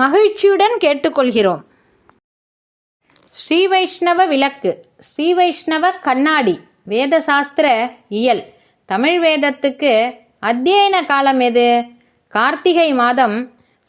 மகிழ்ச்சியுடன் கேட்டுக்கொள்கிறோம். ஸ்ரீ வைஷ்ணவ விளக்கு ஸ்ரீ வைஷ்ணவ கண்ணாடி வேதசாஸ்திர இயல் தமிழ் வேதத்துக்கு அத்தியன காலம் எது? கார்த்திகை மாதம்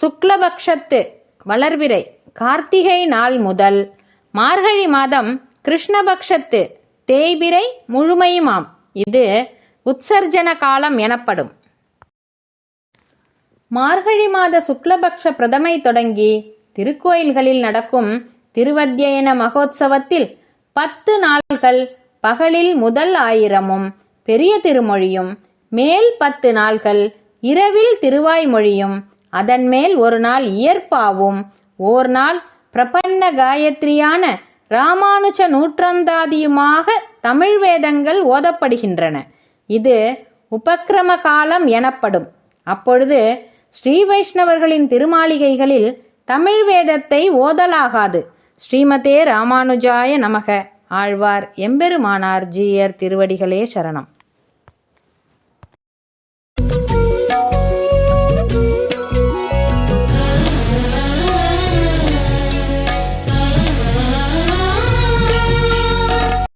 சுக்லபக்ஷத்து வளர்பிறை கார்த்திகை நாள் முதல். மார்கழி மாதம் கிருஷ்ணபக்ஷத்து தேய்பிறை முழுமையுமாம். இது உற்சர்ஜன காலம் எனப்படும். மார்கழி மாத சுக்லபக்ஷ பிரதமை தொடங்கி திருக்கோயில்களில் நடக்கும் திருவத்தியன மகோத்சவத்தில் பத்து நாள்கள் பகலில் முதல் ஆயிரமும் பெரிய திருமொழியும் மேல் பத்து நாள்கள் இரவில் திருவாய்மொழியும் அதன் மேல் ஒரு நாள் இயற்பாவும் ஓர் நாள் பிரபன்ன காயத்ரியான ராமானுஜ நூற்றந்தாதியுமாக தமிழ் வேதங்கள் ஓதப்படுகின்றன. இது உபக்கிரம காலம் எனப்படும். அப்பொழுது ஸ்ரீ வைஷ்ணவர்களின் திருமாளிகைகளில் தமிழ் வேதத்தை ஓதலாகாது. ஸ்ரீமதே ராமானுஜாய நமக. ஆழ்வார் எம்பெருமானார் ஜீயர் திருவடிகளே சரணம்.